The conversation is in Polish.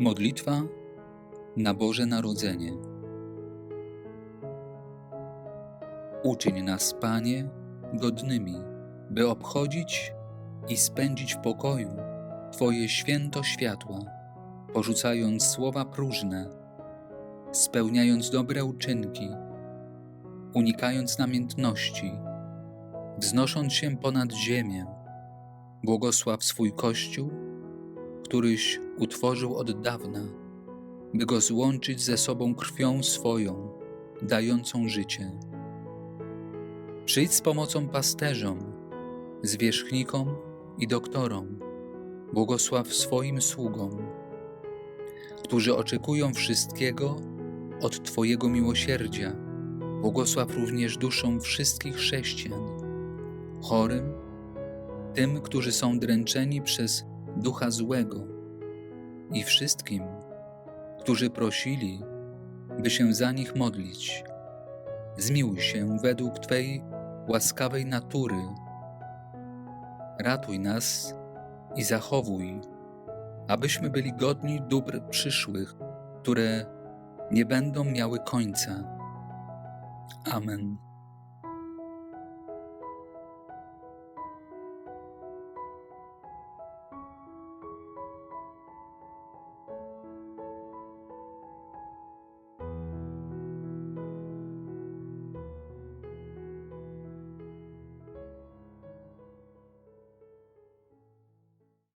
Modlitwa na Boże Narodzenie. Uczyń nas, Panie, godnymi, by obchodzić i spędzić w pokoju Twoje święto światła, porzucając słowa próżne, spełniając dobre uczynki, unikając namiętności, wznosząc się ponad ziemię. Błogosław swój Kościół, któryś utworzył od dawna, by go złączyć ze sobą krwią swoją, dającą życie. Przyjdź z pomocą pasterzom, zwierzchnikom i doktorom, błogosław swoim sługom, którzy oczekują wszystkiego od Twojego miłosierdzia. Błogosław również duszom wszystkich chrześcijan, chorym, tym, którzy są dręczeni przez ducha złego i wszystkim, którzy prosili, by się za nich modlić. Zmiłuj się według Twej łaskawej natury. Ratuj nas i zachowuj, abyśmy byli godni dóbr przyszłych, które nie będą miały końca. Amen.